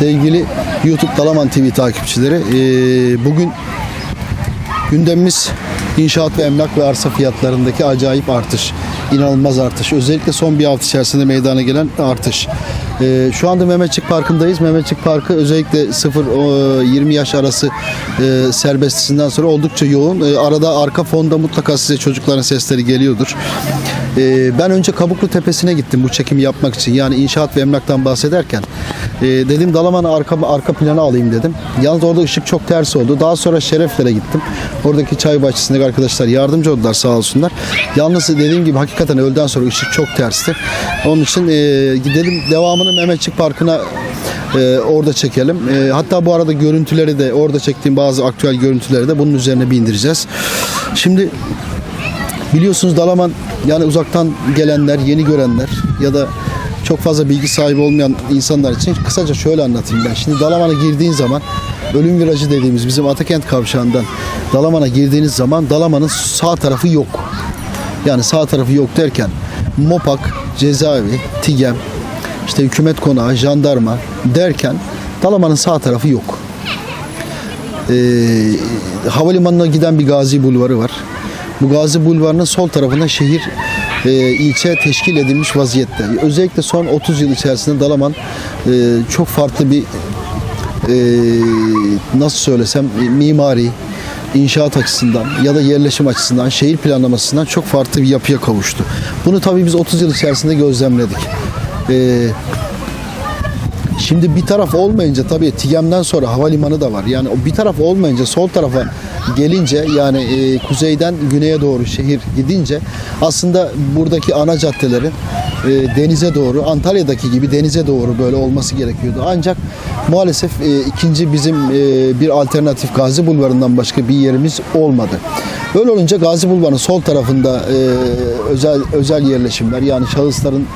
Sevgili YouTube Dalaman TV takipçileri, eee, bugün gündemimiz inşaat ve emlak ve arsa fiyatlarındaki acayip artış, inanılmaz artış. Özellikle son bir hafta içerisinde meydana gelen artış. Eee, şu anda Mehmetçik Parkı'ndayız. Mehmetçik Parkı özellikle 0-20 yaş arası eee serbestisinden sonra oldukça yoğun. Arada arka fonda mutlaka size çocukların sesleri geliyordur. Eee, ben önce Kabuklu Tepesi'ne gittim bu çekimi yapmak için. Yani inşaat ve emlaktan bahsederken. Eee, dedim Dalaman'a arka, arka planı alayım dedim. Yalnız orada ışık çok ters oldu. Daha sonra Şerefler'e gittim. Oradaki çay bahçesindeki arkadaşlar yardımcı oldular sağ olsunlar. Yalnız dediğim gibi hakikaten öğleden sonra ışık çok tersti. Onun için eee gidelim devamını Mehmetçik Parkı'na eee, orada çekelim. Eee, hatta bu arada görüntüleri de orada çektiğim bazı aktüel görüntüleri de bunun üzerine bindireceğiz. Şimdi Biliyorsunuz Dalaman yani uzaktan gelenler, yeni görenler ya da çok fazla bilgi sahibi olmayan insanlar için kısaca şöyle anlatayım ben. Şimdi Dalaman'a girdiğin zaman ölüm virajı dediğimiz bizim Atakent kavşağından Dalaman'a girdiğiniz zaman Dalaman'ın sağ tarafı yok. Yani sağ tarafı yok derken Mopak, cezaevi, Tigem, işte hükümet konağı, jandarma derken Dalaman'ın sağ tarafı yok. Ee, havalimanına giden bir Gazi Bulvarı var. Bu Gazi Bulvarı'nın sol tarafında şehir e, ilçe teşkil edilmiş vaziyette. Özellikle son 30 yıl içerisinde Dalaman e, çok farklı bir e, nasıl söylesem mimari, inşaat açısından ya da yerleşim açısından, şehir planlamasından çok farklı bir yapıya kavuştu. Bunu tabii biz 30 yıl içerisinde gözlemledik. E, Şimdi bir taraf olmayınca tabii Tigem'den sonra havalimanı da var. Yani o bir taraf olmayınca sol tarafa gelince yani e, kuzeyden güneye doğru şehir gidince aslında buradaki ana caddelerin e, denize doğru Antalya'daki gibi denize doğru böyle olması gerekiyordu. Ancak maalesef e, ikinci bizim e, bir alternatif Gazi Bulvarı'ndan başka bir yerimiz olmadı. Böyle olunca Gazi Bulvarı'nın sol tarafında e, özel özel yerleşimler yani şahısların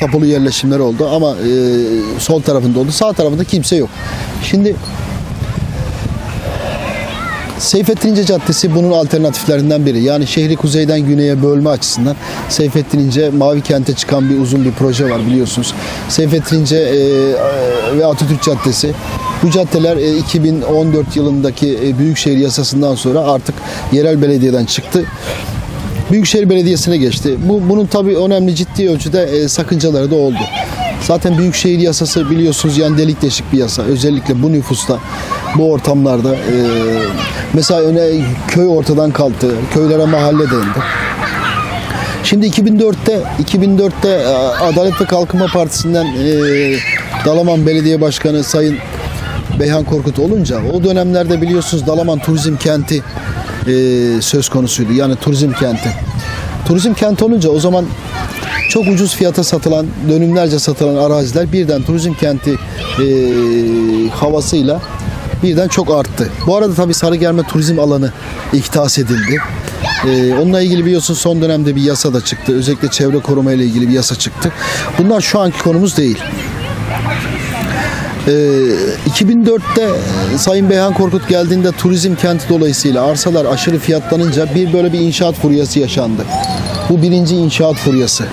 tapulu yerleşimler oldu ama e, sol tarafında oldu. Sağ tarafında kimse yok. Şimdi Seyfettin İnce Caddesi bunun alternatiflerinden biri. Yani şehri kuzeyden güneye bölme açısından Seyfettin İnce Mavi Kent'e çıkan bir uzun bir proje var biliyorsunuz. Seyfettin İnce e, ve Atatürk Caddesi. Bu caddeler e, 2014 yılındaki e, Büyükşehir Yasası'ndan sonra artık yerel belediyeden çıktı. Büyükşehir Belediyesi'ne geçti. Bu bunun tabii önemli ciddi ölçüde e, sakıncaları da oldu. Zaten Büyükşehir Yasası biliyorsunuz yani delik deşik bir yasa. Özellikle bu nüfusta, bu ortamlarda e, mesela öne köy ortadan kalktı. Köylere mahalle dendi. Şimdi 2004'te 2004'te e, Adalet ve Kalkınma Partisi'nden e, Dalaman Belediye Başkanı Sayın Beyhan Korkut olunca o dönemlerde biliyorsunuz Dalaman turizm kenti e, söz konusuydu. Yani turizm kenti. Turizm kenti olunca o zaman çok ucuz fiyata satılan, dönümlerce satılan araziler birden turizm kenti e, havasıyla birden çok arttı. Bu arada tabii Sarıgerme turizm alanı ihtas edildi. Ee, onunla ilgili biliyorsun son dönemde bir yasa da çıktı. Özellikle çevre koruma ile ilgili bir yasa çıktı. Bunlar şu anki konumuz değil. Ee, 2004'te Sayın Beyhan Korkut geldiğinde turizm kenti dolayısıyla arsalar aşırı fiyatlanınca bir böyle bir inşaat furyası yaşandı. Bu birinci inşaat furyası.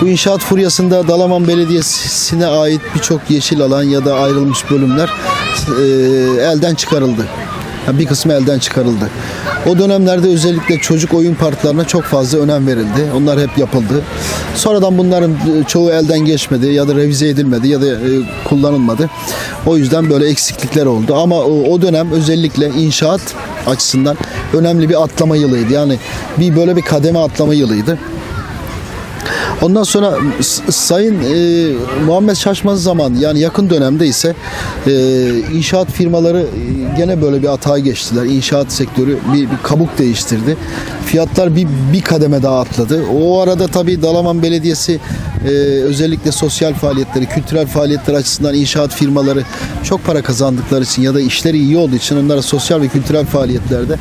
Bu inşaat furyasında Dalaman Belediyesi'ne ait birçok yeşil alan ya da ayrılmış bölümler e, elden çıkarıldı. Yani bir kısmı elden çıkarıldı. O dönemlerde özellikle çocuk oyun parklarına çok fazla önem verildi. Onlar hep yapıldı. Sonradan bunların e, çoğu elden geçmedi ya da revize edilmedi ya da e, kullanılmadı. O yüzden böyle eksiklikler oldu. Ama o, dönem özellikle inşaat açısından önemli bir atlama yılıydı. Yani bir böyle bir kademe atlama yılıydı. Ondan sonra Sayın e, Muhammed Şaşmaz zaman yani yakın dönemde ise e, inşaat firmaları e, gene böyle bir hata geçtiler. İnşaat sektörü bir, bir kabuk değiştirdi. Fiyatlar bir, bir kademe daha atladı. O arada tabii Dalaman Belediyesi e, özellikle sosyal faaliyetleri, kültürel faaliyetler açısından inşaat firmaları çok para kazandıkları için ya da işleri iyi olduğu için onlara sosyal ve kültürel faaliyetlerde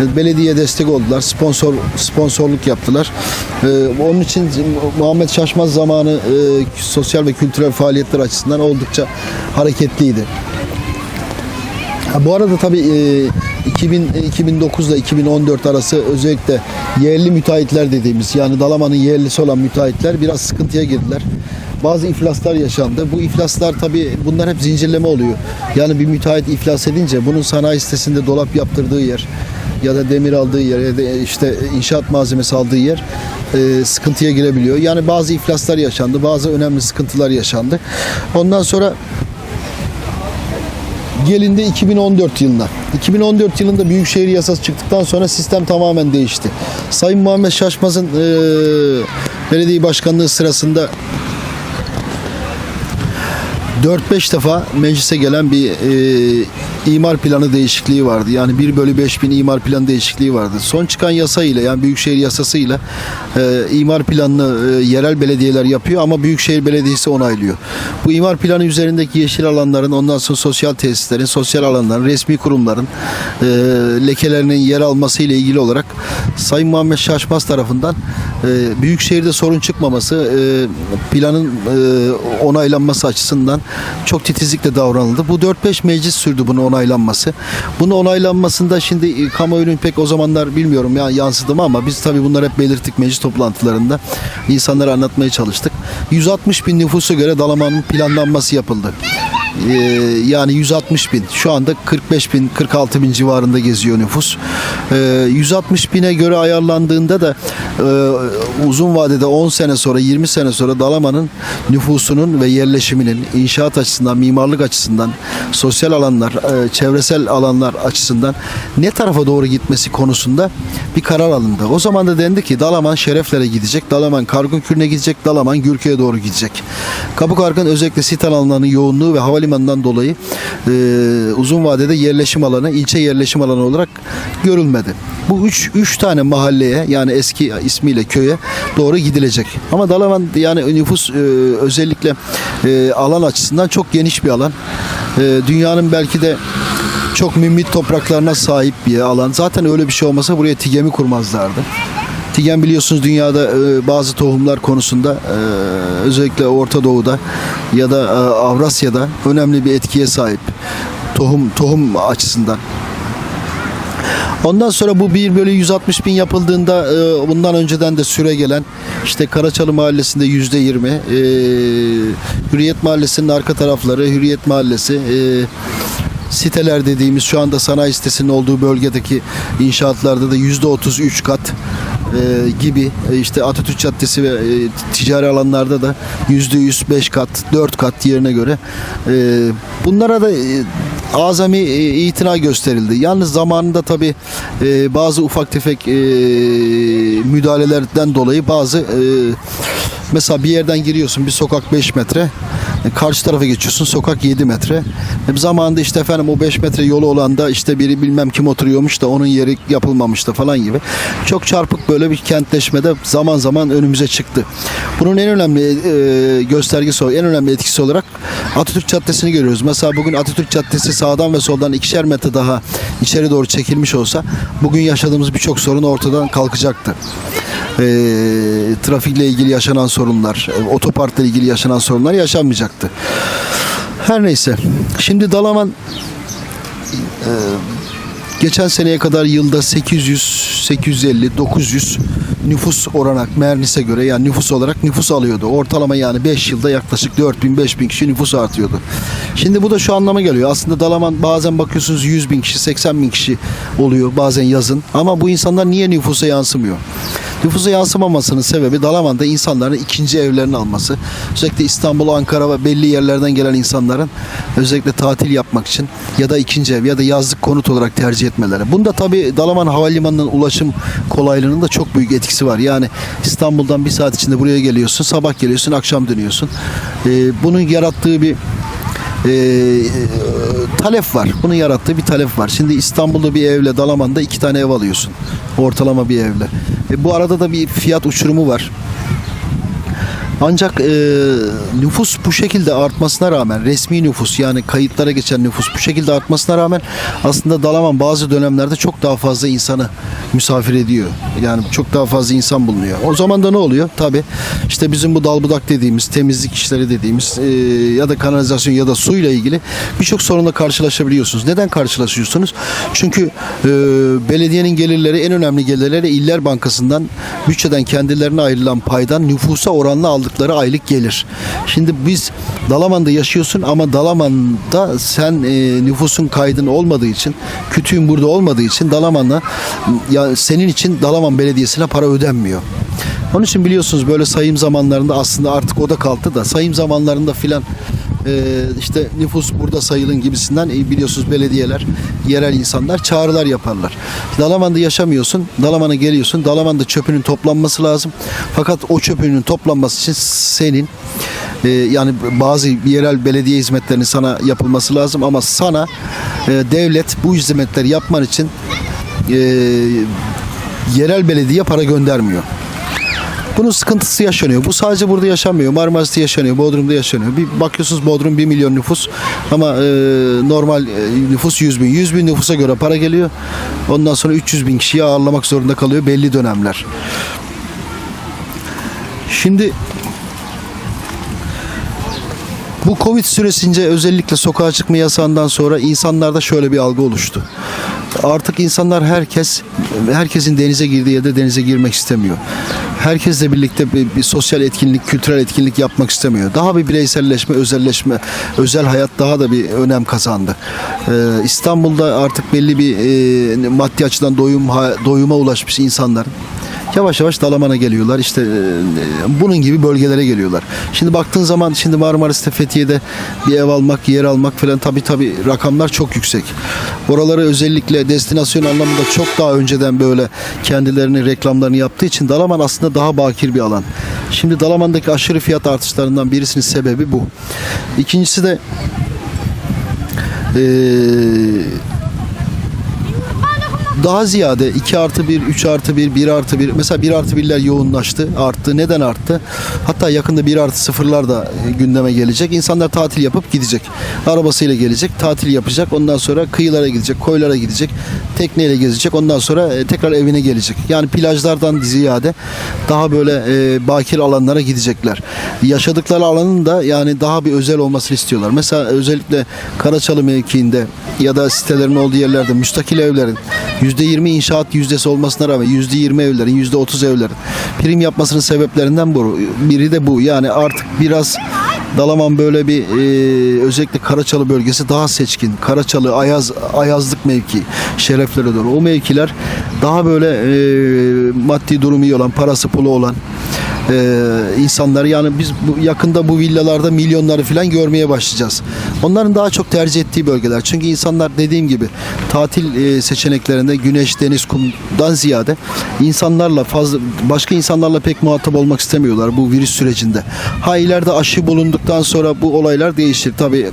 e, belediye destek oldular. Sponsor sponsorluk yaptılar. E, onun için Muhammed Şaşmaz zamanı e, sosyal ve kültürel faaliyetler açısından oldukça hareketliydi. Ha, bu arada tabii e, 2000, 2009 ile 2014 arası özellikle yerli müteahhitler dediğimiz yani Dalaman'ın yerlisi olan müteahhitler biraz sıkıntıya girdiler. bazı iflaslar yaşandı. Bu iflaslar tabii bunlar hep zincirleme oluyor. Yani bir müteahhit iflas edince bunun sanayi sitesinde dolap yaptırdığı yer ya da demir aldığı yer ya da işte inşaat malzemesi aldığı yer e, sıkıntıya girebiliyor. Yani bazı iflaslar yaşandı, bazı önemli sıkıntılar yaşandı. Ondan sonra gelindi 2014 yılına. 2014 yılında Büyükşehir Yasası çıktıktan sonra sistem tamamen değişti. Sayın Muhammed Şaşmaz'ın e, belediye başkanlığı sırasında 4-5 defa meclise gelen bir e, imar planı değişikliği vardı. Yani 1 bölü 5 bin imar planı değişikliği vardı. Son çıkan yasa ile yani Büyükşehir Yasası ile e, imar planını e, yerel belediyeler yapıyor ama Büyükşehir Belediyesi onaylıyor. Bu imar planı üzerindeki yeşil alanların ondan sonra sosyal tesislerin, sosyal alanların, resmi kurumların e, lekelerinin yer alması ile ilgili olarak Sayın Muhammed Şaşmaz tarafından e, Büyükşehir'de sorun çıkmaması e, planın e, onaylanması açısından çok titizlikle davranıldı. Bu 4-5 meclis sürdü bunun onaylanması. Bunun onaylanmasında şimdi e, kamuoyunun pek o zamanlar bilmiyorum ya yansıdı mı ama biz tabii bunları hep belirttik meclis toplantılarında. İnsanlara anlatmaya çalıştık. 160 bin nüfusa göre Dalaman'ın planlanması yapıldı. Ee, yani 160 bin. Şu anda 45 bin, 46 bin civarında geziyor nüfus. Ee, 160 bine göre ayarlandığında da e, uzun vadede 10 sene sonra, 20 sene sonra Dalaman'ın nüfusunun ve yerleşiminin inşaat açısından, mimarlık açısından, sosyal alanlar, e, çevresel alanlar açısından ne tarafa doğru gitmesi konusunda bir karar alındı. O zaman da dendi ki Dalaman Şereflere gidecek, Dalaman Kargun Kürü'ne gidecek, Dalaman Gürköy'e doğru gidecek. Kapıkargın özellikle sit alanlarının yoğunluğu ve havalimanından dolayı e, uzun vadede yerleşim alanı, ilçe yerleşim alanı olarak görülmedi. Bu üç, üç tane mahalleye yani eski ismiyle köye doğru gidilecek. Ama Dalaman yani nüfus e, özellikle e, alan açısından çok geniş bir alan. E, dünyanın belki de çok mümbit topraklarına sahip bir alan. Zaten öyle bir şey olmasa buraya TİGEM'i kurmazlardı. TİGEM biliyorsunuz dünyada e, bazı tohumlar konusunda e, özellikle Orta Doğu'da ya da e, Avrasya'da önemli bir etkiye sahip. Tohum tohum açısından. Ondan sonra bu 1 bölü 160 bin yapıldığında bundan önceden de süre gelen işte Karaçalı Mahallesi'nde yüzde 20 e, Hürriyet Mahallesi'nin arka tarafları Hürriyet Mahallesi siteler dediğimiz şu anda sanayi sitesinin olduğu bölgedeki inşaatlarda da yüzde 33 kat e, gibi e, işte Atatürk Caddesi ve e, ticari alanlarda da yüzde 105 kat 4 kat yerine göre e, bunlara da e, azami e, itina gösterildi. Yalnız zamanında tabi bazı ufak tefek e, müdahalelerden dolayı bazı e, mesela bir yerden giriyorsun bir sokak 5 metre e, karşı tarafa geçiyorsun sokak 7 metre. E, zamanında işte efendim o 5 metre yolu olan da işte biri bilmem kim oturuyormuş da onun yeri yapılmamış da falan gibi. Çok çarpık böyle bir kentleşmede zaman zaman önümüze çıktı. Bunun en önemli e, göstergesi, en önemli etkisi olarak Atatürk Caddesi'ni görüyoruz. Mesela bugün Atatürk Caddesi sağdan ve soldan ikişer metre daha içeri doğru çekilmiş olsa bugün yaşadığımız birçok sorun ortadan kalkacaktı. E, trafikle ilgili yaşanan sorunlar, e, otoparkla ilgili yaşanan sorunlar yaşanmayacaktı. Her neyse. Şimdi Dalaman e, geçen seneye kadar yılda 800, 850, 900 nüfus olarak Mernis'e göre yani nüfus olarak nüfus alıyordu. Ortalama yani 5 yılda yaklaşık 4000 5000 kişi nüfus artıyordu. Şimdi bu da şu anlama geliyor. Aslında Dalaman bazen bakıyorsunuz 100 bin kişi 80 bin kişi oluyor bazen yazın. Ama bu insanlar niye nüfusa yansımıyor? Nüfusa yansımamasının sebebi Dalaman'da insanların ikinci evlerini alması. Özellikle İstanbul, Ankara ve belli yerlerden gelen insanların özellikle tatil yapmak için ya da ikinci ev ya da yazlık konut olarak tercih etmeleri. Bunda tabii Dalaman Havalimanı'nın ulaşım kolaylığının da çok büyük etkisi var. Yani İstanbul'dan bir saat içinde buraya geliyorsun, sabah geliyorsun, akşam dönüyorsun. Ee, bunun yarattığı bir e, talep var. Bunun yarattığı bir talep var. Şimdi İstanbul'da bir evle Dalaman'da iki tane ev alıyorsun. Ortalama bir evle. E, bu arada da bir fiyat uçurumu var. Ancak e, nüfus bu şekilde artmasına rağmen resmi nüfus yani kayıtlara geçen nüfus bu şekilde artmasına rağmen aslında Dalaman bazı dönemlerde çok daha fazla insanı misafir ediyor. Yani çok daha fazla insan bulunuyor. O zaman da ne oluyor? Tabi işte bizim bu dalbudak dediğimiz temizlik işleri dediğimiz e, ya da kanalizasyon ya da suyla ilgili birçok sorunla karşılaşabiliyorsunuz. Neden karşılaşıyorsunuz? Çünkü e, belediyenin gelirleri en önemli gelirleri İller Bankası'ndan bütçeden kendilerine ayrılan paydan nüfusa oranla aldık aldıkları aylık gelir. Şimdi biz Dalaman'da yaşıyorsun ama Dalaman'da sen e, nüfusun kaydın olmadığı için, kütüğün burada olmadığı için Dalaman'la ya senin için Dalaman Belediyesi'ne para ödenmiyor. Onun için biliyorsunuz böyle sayım zamanlarında aslında artık o da kalktı da sayım zamanlarında filan e, işte nüfus burada sayılın gibisinden e, biliyorsunuz belediyeler, yerel insanlar çağrılar yaparlar. Dalaman'da yaşamıyorsun, Dalaman'a geliyorsun. Dalaman'da çöpünün toplanması lazım. Fakat o çöpünün toplanması için senin e, yani bazı yerel belediye hizmetlerinin sana yapılması lazım ama sana e, devlet bu hizmetleri yapman için yerel belediye para göndermiyor. Bunun sıkıntısı yaşanıyor. Bu sadece burada yaşanmıyor. Marmaris'te yaşanıyor, Bodrum'da yaşanıyor. Bir bakıyorsunuz Bodrum 1 milyon nüfus ama e, normal e, nüfus 100 bin. 100 bin nüfusa göre para geliyor. Ondan sonra 300 bin kişiyi ağırlamak zorunda kalıyor belli dönemler. Şimdi bu Covid süresince özellikle sokağa çıkma yasağından sonra insanlarda şöyle bir algı oluştu. Artık insanlar herkes herkesin denize girdiği yerde denize girmek istemiyor. Herkesle birlikte bir, bir sosyal etkinlik, kültürel etkinlik yapmak istemiyor. Daha bir bireyselleşme, özelleşme, özel hayat daha da bir önem kazandı. Ee, İstanbul'da artık belli bir e, maddi açıdan doyum doyuma ulaşmış insanların yavaş yavaş Dalaman'a geliyorlar. İşte e, bunun gibi bölgelere geliyorlar. Şimdi baktığın zaman şimdi Marmaris'te Fethiye'de bir ev almak, yer almak falan tabii tabii rakamlar çok yüksek. Oraları özellikle destinasyon anlamında çok daha önceden böyle kendilerini reklamlarını yaptığı için Dalaman aslında daha bakir bir alan. Şimdi Dalaman'daki aşırı fiyat artışlarından birisinin sebebi bu. İkincisi de eee daha ziyade 2 artı 1, 3 artı 1, 1 artı 1 mesela 1 artı 1'ler yoğunlaştı, arttı. Neden arttı? Hatta yakında 1 artı 0'lar da e, gündeme gelecek. İnsanlar tatil yapıp gidecek. Arabasıyla gelecek, tatil yapacak. Ondan sonra kıyılara gidecek, koylara gidecek. Tekneyle gezecek. Ondan sonra e, tekrar evine gelecek. Yani plajlardan ziyade daha böyle e, bakir alanlara gidecekler. Yaşadıkları alanın da yani daha bir özel olmasını istiyorlar. Mesela özellikle Karaçalı mevkiinde ya da sitelerin olduğu yerlerde müstakil evlerin %20 inşaat yüzdesi olmasına rağmen %20 evlerin, %30 evlerin prim yapmasının sebeplerinden bu. Biri de bu. Yani artık biraz Dalaman böyle bir e, özellikle Karaçalı bölgesi daha seçkin. Karaçalı, Ayaz, Ayazlık mevki, şereflere doğru. O mevkiler daha böyle e, maddi durumu iyi olan, parası pulu olan e, insanlar yani biz bu, yakında bu villalarda milyonları falan görmeye başlayacağız. Onların daha çok tercih ettiği bölgeler. Çünkü insanlar dediğim gibi tatil e, seçeneklerinde güneş, deniz, kumdan ziyade insanlarla fazla başka insanlarla pek muhatap olmak istemiyorlar bu virüs sürecinde. Ha ileride aşı bulunduktan sonra bu olaylar değişir tabii.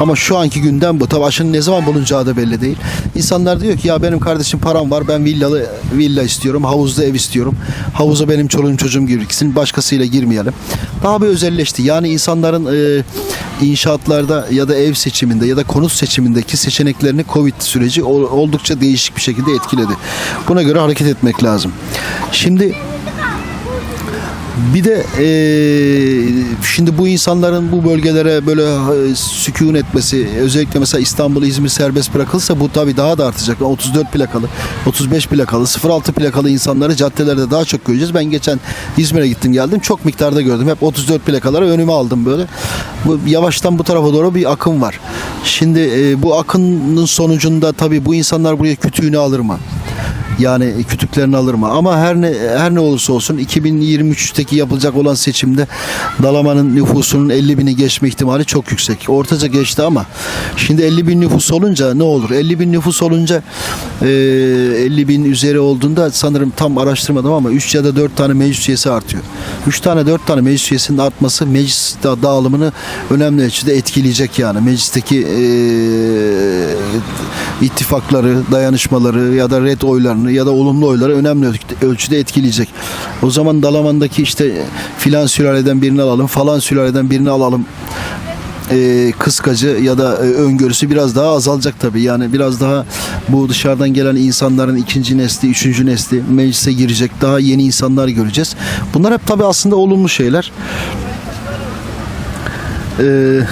Ama şu anki gündem bu. Tabii aşının ne zaman bulunacağı da belli değil. İnsanlar diyor ki ya benim kardeşim param var ben villalı villa istiyorum. Havuzlu ev istiyorum. Havuza benim çoluğum çocuğum girsin. Başkasıyla girmeyelim. Daha bir özelleşti. Yani insanların e, inşaatlarda ya da ev seçiminde ya da konut seçimindeki seçeneklerini Covid süreci ol- oldukça değişik bir şekilde etkiledi. Buna göre hareket etmek lazım. Şimdi bir de eee, şimdi bu insanların bu bölgelere böyle e, sükun etmesi özellikle mesela İstanbul, İzmir serbest bırakılsa bu tabii daha da artacak. 34 plakalı, 35 plakalı, 06 plakalı insanları caddelerde daha çok göreceğiz. Ben geçen İzmir'e gittim geldim. Çok miktarda gördüm. Hep 34 plakaları önüme aldım böyle. Bu yavaştan bu tarafa doğru bir akım var. Şimdi e, bu akının sonucunda tabii bu insanlar buraya kütüğünü alır mı? Yani kütüklerini alır mı? Ama her ne her ne olursa olsun 2023'teki yapılacak olan seçimde Dalaman'ın nüfusunun 50 bini geçme ihtimali çok yüksek. Ortaca geçti ama şimdi 50 bin nüfus olunca ne olur? 50 bin nüfus olunca e, 50 bin üzeri olduğunda sanırım tam araştırmadım ama 3 ya da 4 tane meclis üyesi artıyor. 3 tane 4 tane meclis üyesinin artması meclis da- dağılımını önemli ölçüde etkileyecek yani. Meclisteki e, ittifakları, dayanışmaları ya da red oylarını ya da olumlu oyları önemli ölçüde- etkileyecek. O zaman Dalaman'daki işte filan sülaleden birini alalım, falan sülaleden birini alalım e, kıskacı ya da e, öngörüsü biraz daha azalacak tabii. Yani biraz daha bu dışarıdan gelen insanların ikinci nesli, üçüncü nesli meclise girecek. Daha yeni insanlar göreceğiz. Bunlar hep tabii aslında olumlu şeyler. Eee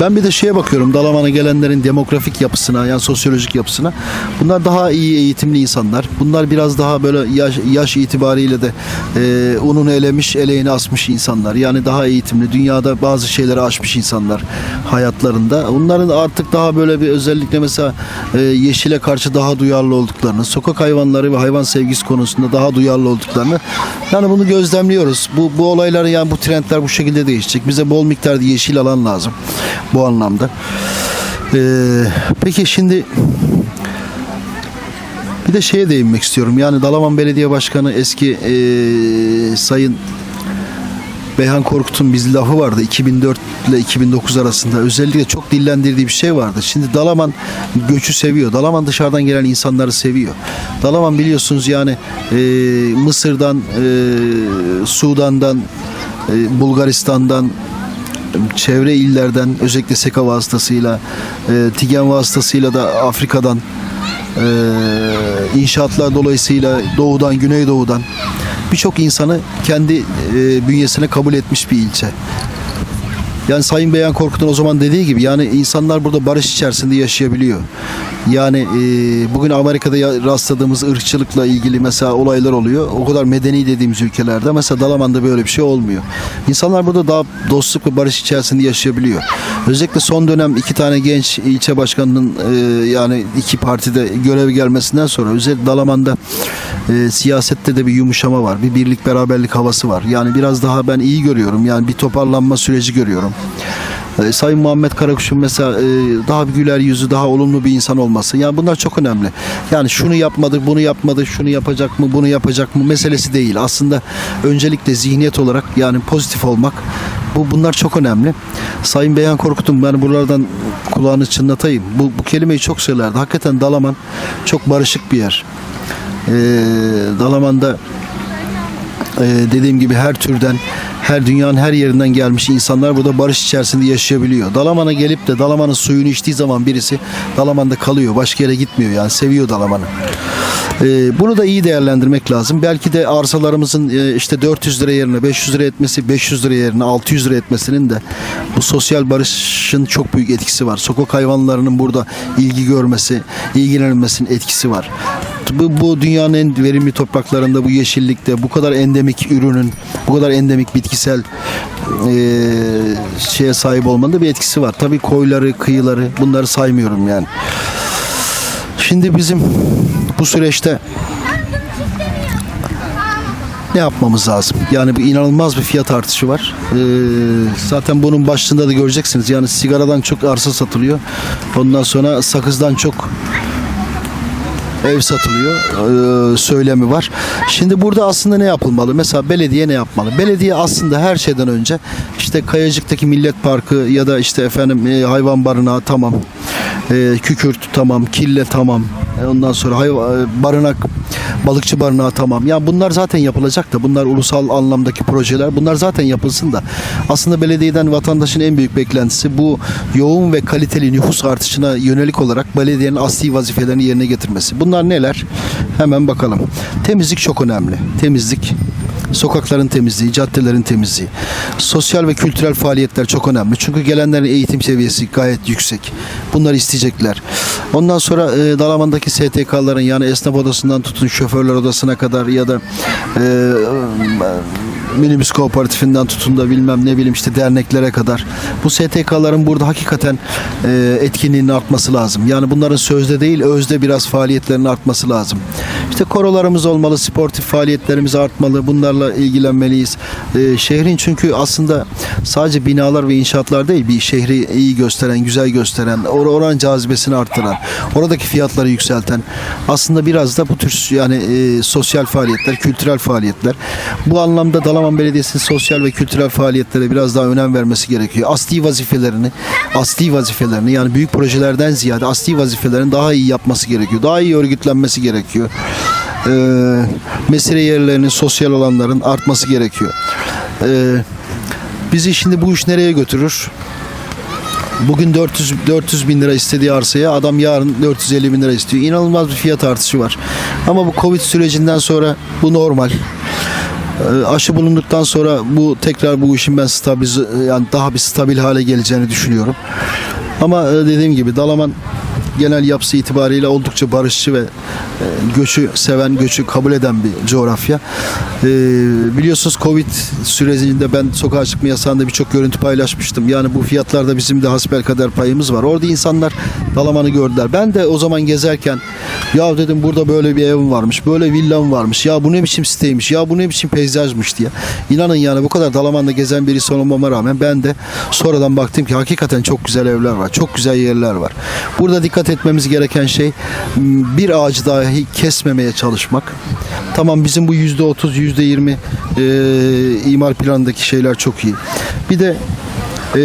Ben bir de şeye bakıyorum Dalaman'a gelenlerin demografik yapısına yani sosyolojik yapısına. Bunlar daha iyi eğitimli insanlar. Bunlar biraz daha böyle yaş, yaş itibariyle de e, ununu elemiş, eleğini asmış insanlar. Yani daha eğitimli, dünyada bazı şeyleri aşmış insanlar hayatlarında. Onların artık daha böyle bir özellikle mesela e, yeşile karşı daha duyarlı olduklarını, sokak hayvanları ve hayvan sevgisi konusunda daha duyarlı olduklarını yani bunu gözlemliyoruz. Bu bu olayları yani bu trendler bu şekilde değişecek. Bize bol miktarda yeşil alan lazım bu anlamda. Ee, peki şimdi bir de şeye değinmek istiyorum. Yani Dalaman Belediye Başkanı eski ee, Sayın Beyhan Korkut'un bir lafı vardı 2004 ile 2009 arasında özellikle çok dillendirdiği bir şey vardı. Şimdi Dalaman göçü seviyor. Dalaman dışarıdan gelen insanları seviyor. Dalaman biliyorsunuz yani e, Mısır'dan, e, Sudan'dan, e, Bulgaristan'dan çevre illerden özellikle SEKA vasıtasıyla e, TİGEN vasıtasıyla da Afrika'dan e, inşaatlar dolayısıyla doğudan güneydoğudan birçok insanı kendi e, bünyesine kabul etmiş bir ilçe. Yani Sayın Beyan Korkut'un o zaman dediği gibi yani insanlar burada barış içerisinde yaşayabiliyor. Yani e, bugün Amerika'da rastladığımız ırkçılıkla ilgili mesela olaylar oluyor. O kadar medeni dediğimiz ülkelerde mesela Dalaman'da böyle bir şey olmuyor. İnsanlar burada daha dostluk ve barış içerisinde yaşayabiliyor. Özellikle son dönem iki tane genç ilçe başkanının e, yani iki partide görev gelmesinden sonra özellikle Dalaman'da e, siyasette de bir yumuşama var. Bir birlik beraberlik havası var. Yani biraz daha ben iyi görüyorum. Yani bir toparlanma süreci görüyorum. E, Sayın Muhammed Karakuş'un mesela e, daha bir güler yüzü, daha olumlu bir insan olması. Yani bunlar çok önemli. Yani şunu yapmadı, bunu yapmadı, şunu yapacak mı, bunu yapacak mı meselesi değil. Aslında öncelikle zihniyet olarak yani pozitif olmak bu bunlar çok önemli. Sayın Beyan Korkut'un ben buralardan kulağını çınlatayım. Bu, bu kelimeyi çok söylerdi. Hakikaten Dalaman çok barışık bir yer. E, Dalaman'da ee, dediğim gibi her türden, her dünyanın her yerinden gelmiş insanlar burada barış içerisinde yaşayabiliyor. Dalaman'a gelip de Dalaman'ın suyunu içtiği zaman birisi Dalaman'da kalıyor. Başka yere gitmiyor yani seviyor Dalaman'ı. Ee, bunu da iyi değerlendirmek lazım. Belki de arsalarımızın e, işte 400 lira yerine 500 lira etmesi, 500 lira yerine 600 lira etmesinin de bu sosyal barışın çok büyük etkisi var. Sokak hayvanlarının burada ilgi görmesi, ilgilenilmesinin etkisi var. Bu, bu dünyanın en verimli topraklarında bu yeşillikte bu kadar endemik ürünün, bu kadar endemik bitkisel e, şeye sahip olmanın da bir etkisi var. Tabii koyları, kıyıları bunları saymıyorum yani. Şimdi bizim bu süreçte ne yapmamız lazım? Yani bir inanılmaz bir fiyat artışı var. Ee, zaten bunun başlığında da göreceksiniz. Yani sigaradan çok arsa satılıyor. Ondan sonra sakızdan çok ev satılıyor ee, söylemi var. Şimdi burada aslında ne yapılmalı? Mesela belediye ne yapmalı? Belediye aslında her şeyden önce işte Kayacık'taki Millet Parkı ya da işte efendim e, hayvan barınağı tamam. E, kükürt tamam, kille tamam. Ondan sonra hayvan, e, barınak, balıkçı barınağı tamam. Ya bunlar zaten yapılacak da bunlar ulusal anlamdaki projeler. Bunlar zaten yapılsın da. Aslında belediyeden vatandaşın en büyük beklentisi bu yoğun ve kaliteli nüfus artışına yönelik olarak belediyenin asli vazifelerini yerine getirmesi. Bunlar neler? Hemen bakalım. Temizlik çok önemli. Temizlik Sokakların temizliği, caddelerin temizliği. Sosyal ve kültürel faaliyetler çok önemli. Çünkü gelenlerin eğitim seviyesi gayet yüksek. Bunları isteyecekler. Ondan sonra e, Dalaman'daki STK'ların yani esnaf odasından tutun şoförler odasına kadar ya da e, minibüs kooperatifinden tutun da bilmem ne bileyim işte derneklere kadar. Bu STK'ların burada hakikaten e, etkinliğinin artması lazım. Yani bunların sözde değil özde biraz faaliyetlerinin artması lazım. İşte korolarımız olmalı, sportif faaliyetlerimiz artmalı. Bunlarla ilgilenmeliyiz. E, şehrin çünkü aslında sadece binalar ve inşaatlar değil bir şehri iyi gösteren, güzel gösteren, or oranın cazibesini arttıran, oradaki fiyatları yükselten aslında biraz da bu tür yani e, sosyal faaliyetler, kültürel faaliyetler. Bu anlamda Dalaman Belediyesi'nin sosyal ve kültürel faaliyetlere biraz daha önem vermesi gerekiyor. Asli vazifelerini, asli vazifelerini yani büyük projelerden ziyade asli vazifelerini daha iyi yapması gerekiyor. Daha iyi örgütlenmesi gerekiyor. E, mesire yerlerinin, sosyal olanların artması gerekiyor. E, bizi şimdi bu iş nereye götürür? Bugün 400 400 bin lira istediği arsaya adam yarın 450 bin lira istiyor. İnanılmaz bir fiyat artışı var. Ama bu Covid sürecinden sonra bu normal. E, aşı bulunduktan sonra bu tekrar bu işin ben stabil yani daha bir stabil hale geleceğini düşünüyorum. Ama e, dediğim gibi Dalaman genel yapısı itibariyle oldukça barışçı ve e, göçü seven, göçü kabul eden bir coğrafya. E, biliyorsunuz Covid sürecinde ben sokağa çıkma yasağında birçok görüntü paylaşmıştım. Yani bu fiyatlarda bizim de hasbelkader payımız var. Orada insanlar Dalaman'ı gördüler. Ben de o zaman gezerken ya dedim burada böyle bir evim varmış, böyle villam varmış. Ya bu ne biçim siteymiş, ya bu ne biçim peyzajmış diye. İnanın yani bu kadar Dalaman'da gezen birisi olmama rağmen ben de sonradan baktım ki hakikaten çok güzel evler var, çok güzel yerler var. Burada dikkat etmemiz gereken şey bir ağacı dahi kesmemeye çalışmak. Tamam bizim bu yüzde otuz, yüzde yirmi e, imar planındaki şeyler çok iyi. Bir de e,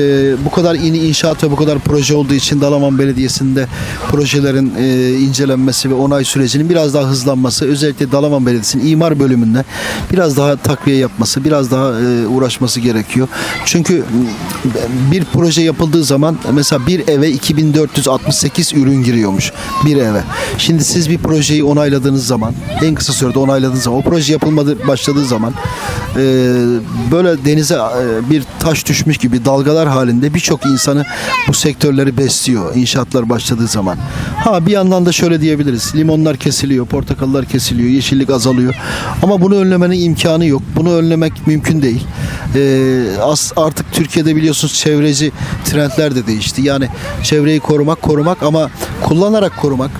bu kadar yeni inşaat ve bu kadar proje olduğu için Dalaman Belediyesi'nde projelerin e, incelenmesi ve onay sürecinin biraz daha hızlanması özellikle Dalaman Belediyesi'nin imar bölümünde biraz daha takviye yapması, biraz daha e, uğraşması gerekiyor. Çünkü bir proje yapıldığı zaman mesela bir eve 2468 ürün giriyormuş bir eve. Şimdi siz bir projeyi onayladığınız zaman en kısa sürede onayladığınız zaman o proje yapılmadı başladığı zaman e, böyle denize e, bir taş düşmüş gibi dalgalar halinde birçok insanı bu sektörleri besliyor inşaatlar başladığı zaman. Ha bir yandan da şöyle diyebiliriz. Limonlar kesiliyor, portakallar kesiliyor, yeşillik azalıyor. Ama bunu önlemenin imkanı yok. Bunu önlemek mümkün değil. E, as, artık Türkiye'de biliyorsunuz çevreci trendler de değişti. Yani çevreyi korumak korumak ama kullanarak korumak.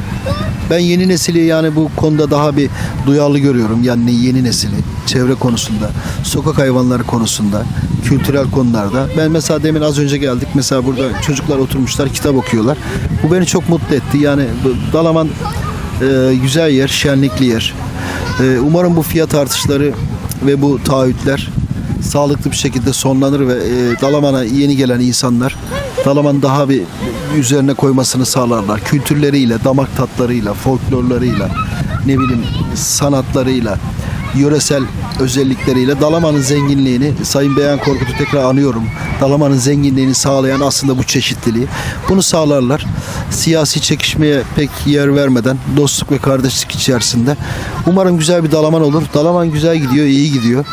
Ben yeni nesili yani bu konuda daha bir duyarlı görüyorum. Yani yeni nesili çevre konusunda, sokak hayvanları konusunda, kültürel konularda. Ben mesela demin az önce geldik. Mesela burada çocuklar oturmuşlar, kitap okuyorlar. Bu beni çok mutlu etti. Yani Dalaman e, güzel yer, şenlikli yer. E, umarım bu fiyat artışları ve bu taahhütler sağlıklı bir şekilde sonlanır ve e, Dalaman'a yeni gelen insanlar Dalaman daha bir üzerine koymasını sağlarlar. Kültürleriyle, damak tatlarıyla, folklorlarıyla, ne bileyim sanatlarıyla, yöresel özellikleriyle Dalaman'ın zenginliğini Sayın Beyan Korkut'u tekrar anıyorum. Dalaman'ın zenginliğini sağlayan aslında bu çeşitliliği. Bunu sağlarlar. Siyasi çekişmeye pek yer vermeden dostluk ve kardeşlik içerisinde. Umarım güzel bir Dalaman olur. Dalaman güzel gidiyor, iyi gidiyor.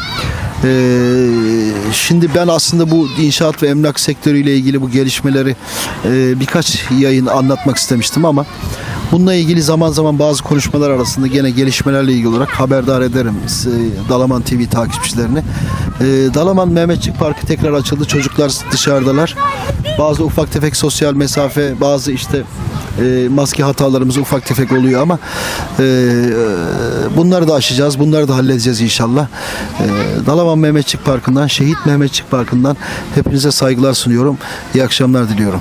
Ee, şimdi ben aslında bu inşaat ve emlak sektörüyle ilgili bu gelişmeleri e, birkaç yayın anlatmak istemiştim ama bununla ilgili zaman zaman bazı konuşmalar arasında gene gelişmelerle ilgili olarak haberdar ederim e, Dalaman TV takipçilerini. E, Dalaman Mehmetçik Parkı tekrar açıldı. Çocuklar dışarıdalar. Bazı ufak tefek sosyal mesafe, bazı işte e, maske hatalarımız ufak tefek oluyor ama e, e, bunları da aşacağız. Bunları da halledeceğiz inşallah. E, Dalaman Mehmetçik Parkı'ndan, Şehit Mehmetçik Parkı'ndan hepinize saygılar sunuyorum. İyi akşamlar diliyorum.